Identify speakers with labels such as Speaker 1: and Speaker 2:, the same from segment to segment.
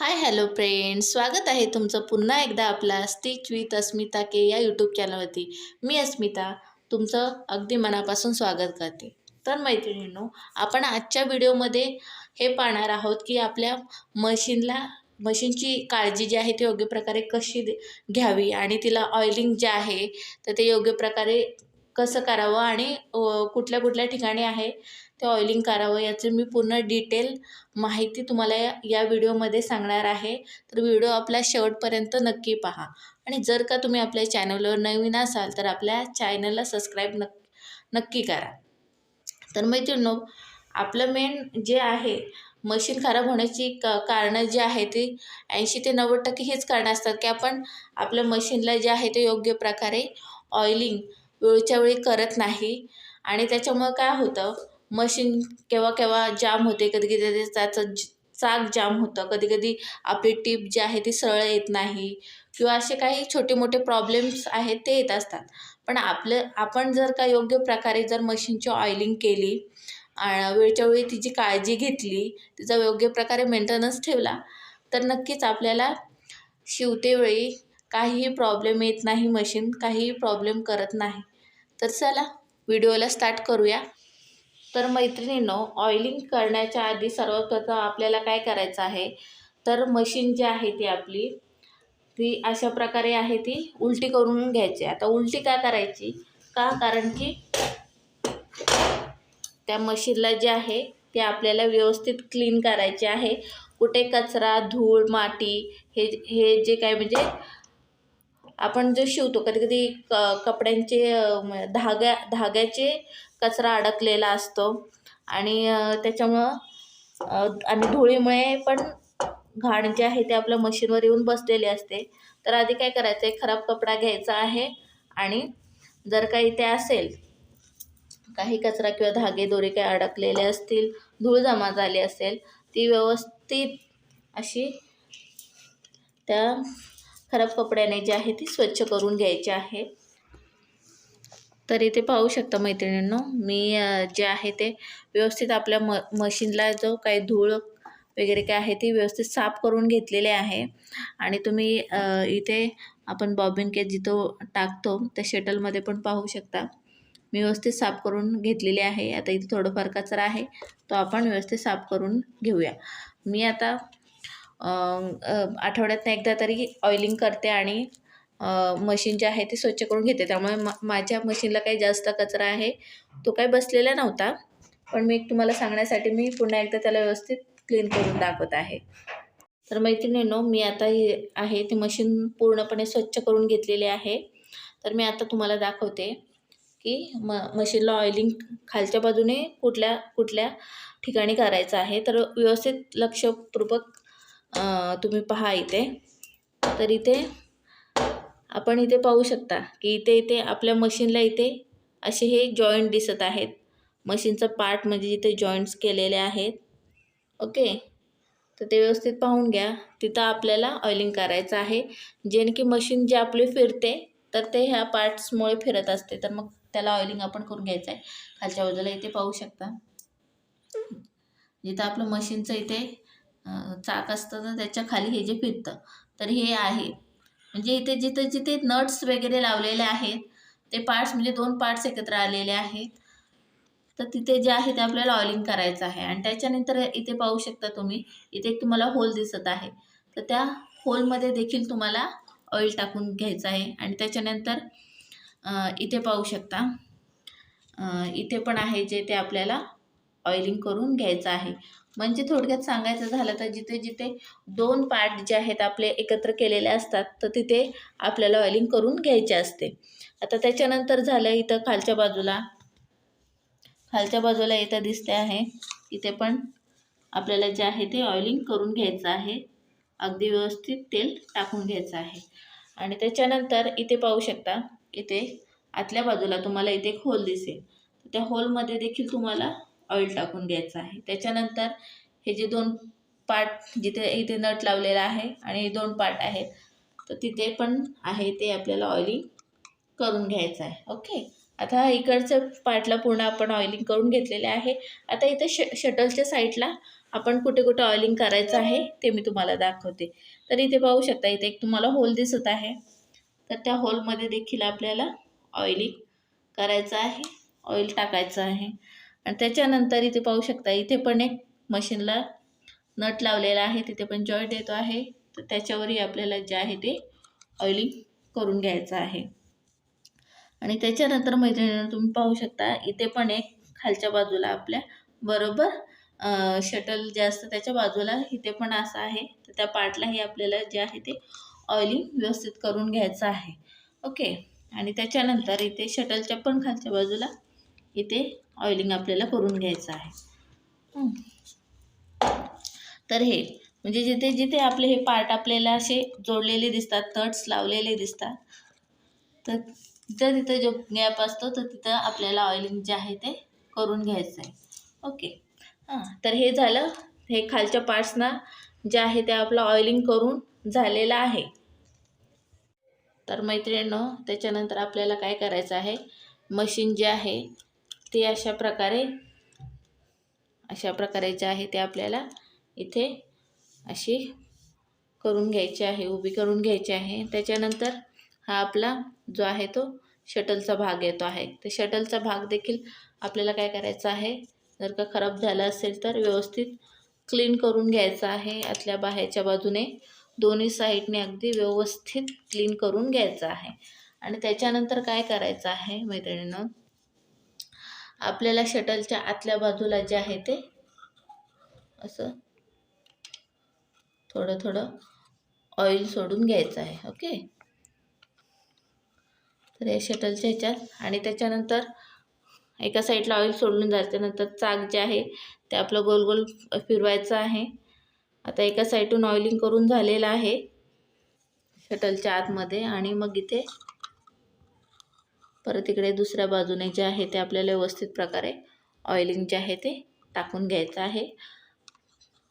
Speaker 1: Hi hello friend स्वागत आहे तुमचं पुन्हा एकदा आपला स्टिच विथ अस्मिता के या यूट्यूब चॅनलवरती मी अस्मिता तुमचं अगदी मनापासून स्वागत करते. तर मैत्रिणींनो आपण आजच्या व्हिडिओमध्ये हे पाहणार आहोत की आपल्या मशीनला मशीनची काळजी जी आहे ती योग्य प्रकारे कशी घ्यावी आणि तिला ऑइलिंग जे आहे तर ते योग्य प्रकारे कसं करावं आणि कुठल्या कुठल्या ठिकाणी आहे ते ऑइलिंग करावं याचं मी पूर्ण डिटेल माहिती तुम्हाला या या व्हिडिओमध्ये सांगणार आहे. तर व्हिडिओ आपल्या शेवटपर्यंत नक्की पहा. आणि जर का तुम्ही आपल्या चॅनलवर नवीन असाल तर आपल्या चॅनलला सबस्क्राईब नक् नक्की करा. तर मैत्रिणो आपलं मेन जे आहे मशीन खराब होण्याची क कारणं जी आहे ती ऐंशी ते नव्वद टक्के हेच कारणं असतात की आपण आपल्या मशीनला जे आहे ते योग्य प्रकारे ऑइलिंग वेळच्या वेळी करत नाही. आणि त्याच्यामुळं काय होतं मशीन केव्हा केव्हा जाम होते कधी कधी त्याचं चाक जाम होतं. कधी कधी आपली टीप जी आहे ती सरळ येत नाही. किंवा असे काही छोटे मोठे प्रॉब्लेम्स आहेत ते येत असतात. पण आपलं आपण जर का योग्य प्रकारे जर मशीनची ऑइलिंग केली आणि वेळच्या वेळी तिची काळजी घेतली तिचा योग्य प्रकारे मेंटेनन्स ठेवला तर नक्कीच आपल्याला शिवतेवेळी काहीही प्रॉब्लेम येत नाही मशीन काहीही प्रॉब्लेम करत नाही. तर चला व्हिडिओला स्टार्ट करूया. तर मैत्रिणींनो ऑइलिंग करण्याच्या आधी सर्वप्रथम आपल्याला काय करायचं आहे? तर मशीन जी आहे ती आपली ती अशा प्रकारे आहे ती उलटी करून घ्यायची. आता उलटी का करायची? का? कारण की त्या मशीनला जे आहे ते आपल्याला व्यवस्थित क्लीन करायचे आहे. कुठे कचरा धूळ माती हे हे जे काय म्हणजे आपण जे शिवतो कधी कधी क कपड्यांचे धाग्या धाग्याचे कचरा अडकलेला असतो. आणि त्याच्यामुळं आणि धुळीमुळे पण घाण जे आहे ते आपल्या मशीनवर येऊन बसलेले असते. तर आधी काय करायचं आहे खराब कपडा घ्यायचा आहे आणि जर काही ते असेल काही कचरा किंवा धागे दोरे काही अडकलेले असतील धूळ जमा झाली असेल ती व्यवस्थित अशी त्या खराब कपड्याने जे आहे ती स्वच्छ करून घ्यायची आहे. तर इथे पाहू शकता मैत्रिणींनो मी जे आहे ते व्यवस्थित आपल्या म मशीनला जो काही धूळ वगैरे काय आहे ती व्यवस्थित साफ करून घेतलेले आहे. आणि तुम्ही इथे आपण बॉबिन केस जिथं टाकतो त्या शटलमध्ये पण पाहू शकता. मी व्यवस्थित साफ करून घेतलेले आहे. आता इथे थोडंफार कचरा आहे तो आपण व्यवस्थित साफ करून घेऊया. मी आता आठवड्यातनं एकदा तरी ऑइलिंग करते आणि मशीन जे आहे ते स्वच्छ करून घेते. त्यामुळे मा माझ्या मशीनला काही जास्त कचरा आहे. तो काही बसलेला नव्हता. पण मी तुम्हाला सांगण्यासाठी मी पुन्हा एकदा त्याला व्यवस्थित क्लीन करून दाखवत आहे. तर मैत्रिणीनो मी आता हे आहे ते मशीन पूर्णपणे स्वच्छ करून घेतलेले आहे. तर मी आता तुम्हाला दाखवते की म मशीनला ऑइलिंग खालच्या बाजूने कुठल्या कुठल्या ठिकाणी करायचं आहे. तर व्यवस्थित लक्षपूर्वक तुम्ही पहा इथे. तर इथे आपण इथे पाहू शकता की इथे इथे आपल्या मशीनला इथे असे हे जॉईंट दिसत आहेत. मशीनचा पार्ट म्हणजे जिथे जॉईंट्स केलेले आहेत. ओके? तर ते व्यवस्थित पाहून घ्या. तिथं आपल्याला ऑइलिंग करायचं आहे. जेणे की मशीन जे आपली फिरते तर ते ह्या पार्ट्समुळे फिरत असते. तर मग त्याला ऑइलिंग आपण करून घ्यायचं आहे खालच्या बाजूला इथे पाहू शकता. जिथं आपलं मशीनचं इथे चाक असतं तर त्याच्याखाली हे जे फिरतं तर हे आहे. म्हणजे इथे जिथे जिथे नट्स वगैरे लावलेले आहेत ते पार्ट्स म्हणजे दोन पार्ट्स एकत्र आलेले आहेत. तर तिथे जे आहे ते आपल्याला ऑइलिंग करायचं आहे. आणि त्याच्यानंतर इथे पाहू शकता तुम्ही इथे एक तुम्हाला होल दिसत आहे. तर त्या होलमध्ये देखील तुम्हाला ऑइल टाकून घ्यायचं आहे. आणि त्याच्यानंतर इथे पाहू शकता इथे पण आहे जे ते आपल्याला ऑइलिंग करून घ्यायचं आहे. म्हणजे थोडक्यात सांगायचं झालं तर जिथे जिथे दोन पार्ट जे आहेत आपले एकत्र केलेले असतात तर तिथे आपल्याला ऑइलिंग करून घ्यायचे असते. आता त्याच्यानंतर झालं इथं खालच्या बाजूला. खालच्या बाजूला इथं दिसते आहे. इथे पण आपल्याला जे आहे ते ऑइलिंग करून घ्यायचं आहे. अगदी व्यवस्थित तेल टाकून घ्यायचं आहे. आणि त्याच्यानंतर इथे पाहू शकता इथे आतल्या बाजूला तुम्हाला इथे एक होल दिसेल. त्या होलमध्ये देखील तुम्हाला ऑइल टाकून घ्यायचं आहे. त्याच्यानंतर हे जे दोन पार्ट जिथे इथे नट लावलेला आहे आणि दोन पार्ट आहेत तर तिथे पण आहे ते आपल्याला ऑइलिंग करून घ्यायचं आहे. ओके आता इकडच्या पार्टला पूर्ण आपण ऑइलिंग करून घेतलेले आहे. आता इथे श शटलच्या साईडला आपण कुठे कुठे ऑइलिंग करायचं आहे ते मी तुम्हाला दाखवते. तर इथे पाहू शकता इथे एक तुम्हाला होल दिसत आहे. तर त्या होलमध्ये देखील आपल्याला ऑइलिंग करायचं आहे ऑइल टाकायचं आहे. आणि त्याच्यानंतर इथे पाहू शकता इथे पण एक मशीनला नट लावलेला आहे तिथे पण जॉईंट येतो आहे. तर त्याच्यावरही आपल्याला जे आहे ते ऑइलिंग करून घ्यायचं आहे. आणि त्याच्यानंतर मैत्रिणीनं तुम्ही पाहू शकता इथे पण एक खालच्या बाजूला आपल्या बरोबर शटल जे असतं त्याच्या बाजूला इथे पण असं आहे. तर त्या पार्टलाही आपल्याला जे आहे ते ऑइलिंग व्यवस्थित करून घ्यायचं आहे. ओके? आणि त्याच्यानंतर इथे शटलच्या पण खालच्या बाजूला इथे ऑइलिंग आपल्याला करून घ्यायचं आहे. तर हे म्हणजे जिथे जिथे आपले हे पार्ट आपल्याला असे जोडलेले दिसतात तट्स लावलेले दिसतात तर तिथं तिथं जो गॅप असतो तर तिथं आपल्याला ऑइलिंग जे आहे ते करून घ्यायचं आहे. ओके हां तर हे झालं. हे खालच्या पार्ट्सना जे आहे ते आपलं ऑइलिंग करून झालेलं आहे. तर मैत्रिणींनो त्याच्यानंतर आपल्याला काय करायचं आहे? मशीन जे आहे ते अशा प्रकारे अशा प्रकारे जे आहे ते आपल्याला इथे अशी करून घ्यायची आहे उभी करून घ्यायची आहे. त्याच्यानंतर हा आपला जो आहे तो शटलचा भाग येतो आहे. तर शटलचा भाग देखील आपल्याला काय करायचा आहे? जर का खराब झाला असेल तर व्यवस्थित क्लीन करून घ्यायचा आहे. आतल्या बाहेरच्या बाजूने दोन्ही साईडने अगदी व्यवस्थित क्लीन करून घ्यायचं आहे. आणि त्याच्यानंतर काय करायचं आहे मैत्रिणीनं? आपल्याला शटलच्या आतल्या बाजूला जे आहे ते असं थोडं थोडं ऑइल सोडून घ्यायचं आहे ओके तर या शटलच्या ह्याच्यात आणि त्याच्यानंतर एका साईडला ऑइल सोडून नंतर चाक जे आहे ते आपलं गोल गोल फिरवायचं आहे. आता एका साईडून ऑइलिंग करून झालेलं आहे शटलच्या आतमध्ये आणि मग इथे परत इकडे दुसऱ्या बाजूने जे आहे ते आपल्याला व्यवस्थित प्रकारे ऑइलिंग जे आहे ते टाकून घ्यायचं आहे.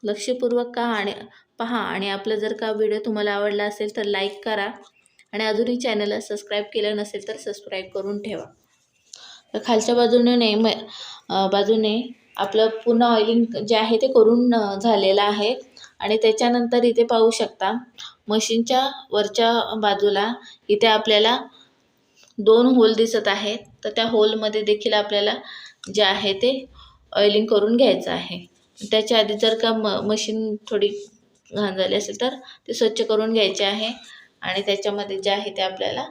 Speaker 1: लक्षपूर्वक का आणि पहा आणि आपलं जर का व्हिडिओ तुम्हाला आवडला असेल तर लाईक करा आणि अजूनही चॅनलला सबस्क्राईब केलं नसेल तर सबस्क्राईब करून ठेवा. तर खालच्या बाजूने ने म बाजूने आपलं पूर्ण ऑइलिंग जे आहे ते करून झालेलं आहे आणि त्याच्यानंतर इथे पाहू शकता मशीनच्या वरच्या बाजूला इथे आपल्याला दोन होल दिसत आहेत. तर त्या होलमध्ये देखील आपल्याला जे आहे ते ऑइलिंग करून घ्यायचं आहे. त्याच्या आधी जर का म मशीन थोडी घाण झाली असेल तर ते स्वच्छ करून घ्यायचे आहे. आणि त्याच्यामध्ये जे आहे ते आपल्याला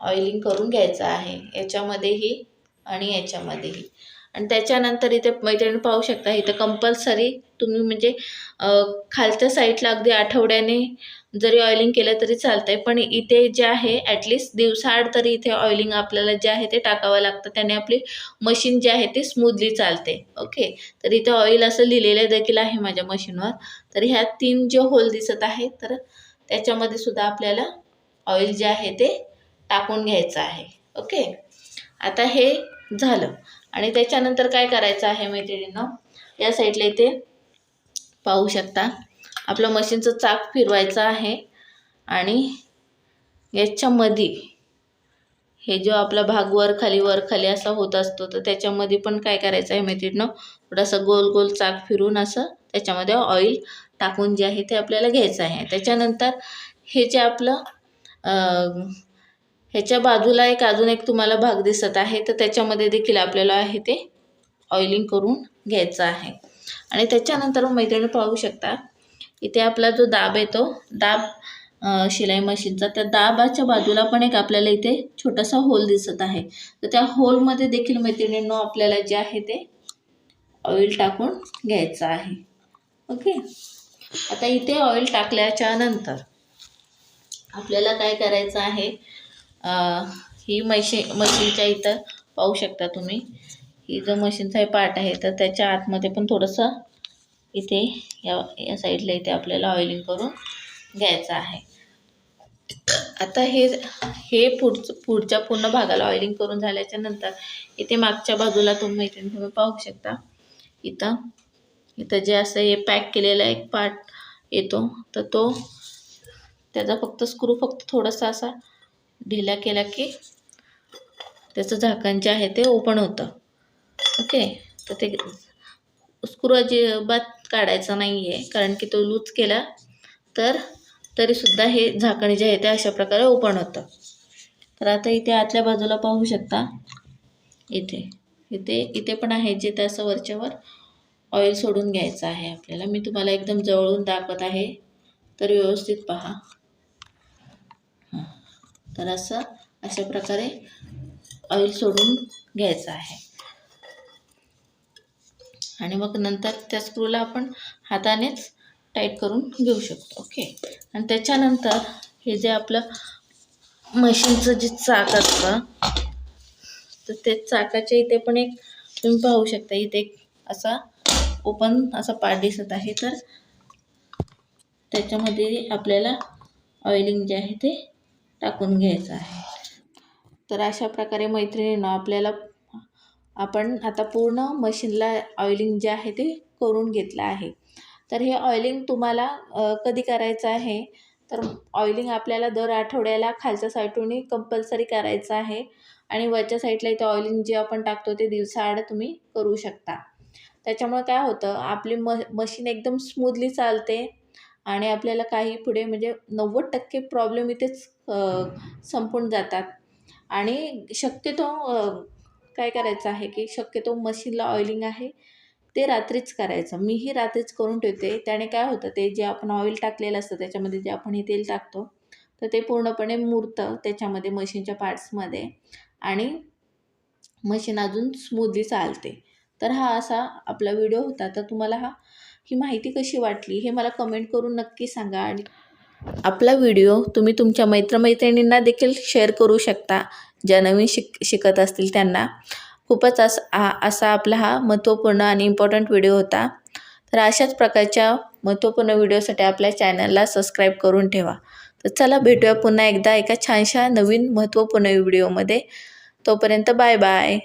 Speaker 1: ऑइलिंग करून घ्यायचं आहे. याच्यामध्येही आणि याच्यामध्येही. आणि त्याच्यानंतर इथे मैत्रिणी पाहू शकता इथं कंपल्सरी तुम्ही म्हणजे खालच्या साईडला अगदी आठवड्याने जरी ऑइलिंग केलं तरी चालतं आहे पण इथे जे आहे ॲटलिस्ट दिवसाआड तरी इथे ऑइलिंग आपल्याला जे आहे ते टाकावं लागतं. त्याने आपली मशीन जी आहे ती स्मूथली चालते. ओके तर इथे ऑइल असं लिहिलेलं देखील आहे माझ्या मशीनवर तर ह्या तीन जे होल दिसत आहे तर त्याच्यामध्ये सुद्धा आपल्याला ऑइल जे आहे ते टाकून घ्यायचं आहे. ओके आता हे झालं. आणि त्याच्यानंतर काय करायचं आहे मैत्रिणींनो? या साईडला इथे पाहू शकता. आपलं मशीनचं चाक फिरवायचं आहे आणि याच्यामध्ये हे जो आपला भाग वर खाली वर खाली असा होत असतो तर त्याच्यामध्ये पण काय करायचं आहे मैत्रिणीनं? थोडासा गोल गोल चाक फिरून असं त्याच्यामध्ये ऑइल टाकून जे आहे ते आपल्याला घ्यायचं आहे. त्याच्यानंतर हे जे आपलं ह्याच्या बाजूला एक अजून एक तुम्हाला भाग दिसत आहे तर त्याच्यामध्ये देखील आपल्याला आहे ते ऑइलिंग करून घ्यायचं आहे. आणि त्याच्यानंतर मैत्रिणी पाहू शकता इथे आपला जो दाब येतो दाब शिलाई मशीनचा त्या दाबाच्या बाजूला पण एक आपल्याला इथे छोटासा होल दिसत आहे. तर त्या होलमध्ये देखील मैत्रिणींनो आपल्याला जे आहे ते ऑइल टाकून घ्यायचं आहे. ओके? आता इथे ऑइल टाकल्याच्या नंतर आपल्याला काय करायचं आहे ही मशी मशीनच्या इथं पाहू शकता तुम्ही. ही जो मशीनचा पार्ट आहे तर त्याच्या आतमध्ये पण थोडंसं इथे या या साईडला इथे आपल्याला ऑइलिंग करून घ्यायचं आहे. आता हे हे पुढचं पुढच्या पूर्ण भागाला ऑइलिंग करून झाल्याच्यानंतर इथे मागच्या बाजूला तुम्ही इथे तुम्ही पाहू शकता. इथं इथं जे असं हे पॅक केलेला एक पार्ट येतो तर तो त्याचा फक्त स्क्रू फक्त थोडासा असा ढिला केला की त्याचं झाकण जे आहे ते ओपन होतं. ओके? तर ते स्क्रू अजिबात काढायचा नाही आहे कारण की तो लूज केला तर तरीसुद्धा हे झाकण जे आहे ते अशा प्रकारे ओपन होतं. तर आता इथे आतल्या बाजूला पाहू शकता. इथे. इथे इथे पण आहे जे त्याचं वरच्यावर ऑइल सोडून घ्यायचं आहे आपल्याला. मी तुम्हाला एकदम जवळून दाखवत आहे. तर व्यवस्थित पहा. तर असं अशा प्रकारे ऑइल सोडून घ्यायचं आहे. आणि मग नंतर त्या स्क्रूला आपण हातानेच टाईट करून घेऊ शकतो. ओके आणि त्याच्यानंतर हे जे आपलं मशीनचं जे चाक असतं तर ते चाकाच्या इथे पण एक तुम्ही पाहू शकता इथे एक असा ओपन असा पार्ट दिसत आहे. तर त्याच्यामध्ये आपल्याला ऑइलिंग जे आहे ते टाकून घ्यायचं आहे. तर अशा प्रकारे मैत्रिणींना आपल्याला आपण आता पूर्ण मशीनला ऑइलिंग जे आहे ते करून घेतलं आहे. तर हे ऑइलिंग तुम्हाला कधी करायचं आहे? तर ऑइलिंग आपल्याला दर आठवड्याला खालच्या साईडून कंपल्सरी करायचं आहे आणि वरच्या साईडला इथे ऑइलिंग जे आपण टाकतो ते दिवसाआड तुम्ही करू शकता. त्याच्यामुळे काय होतं आपली म मशीन एकदम स्मूथली चालते. आणि आपल्याला काही पुढे म्हणजे नव्वद टक्के प्रॉब्लेम इथेच संपून जातात. आणि शक्यतो काय करायचं आहे की शक्यतो मशीनला ऑइलिंग आहे ते रात्रीच करायचं. मीही रात्रीच करून ठेवते. त्याने काय होतं ते जे आपण ऑइल टाकलेलं असतं त्याच्यामध्ये जे आपण हे तेल टाकतो तर ते पूर्णपणे मुरतं त्याच्यामध्ये मशीनच्या पार्ट्समध्ये आणि मशीन अजून स्मूदली चालते. तर हा असा आपला व्हिडिओ होता. तर तुम्हाला हा ही माहिती कशी वाटली हे मला कमेंट करून नक्की सांगा आणि आपला व्हिडिओ तुम्ही तुमच्या मैत्रमैत्रिणींना देखील शेअर करू शकता. ज्या नवीन शिक शिकत असतील त्यांना. खूपच अस हा असा आपला हा महत्त्वपूर्ण आणि इम्पॉर्टंट व्हिडिओ होता. तर अशाच प्रकारच्या महत्त्वपूर्ण व्हिडिओसाठी आपल्या चॅनलला सबस्क्राईब करून ठेवा. तर चला भेटूया पुन्हा एकदा एका छानशा नवीन महत्त्वपूर्ण व्हिडिओमध्ये तोपर्यंत बाय बाय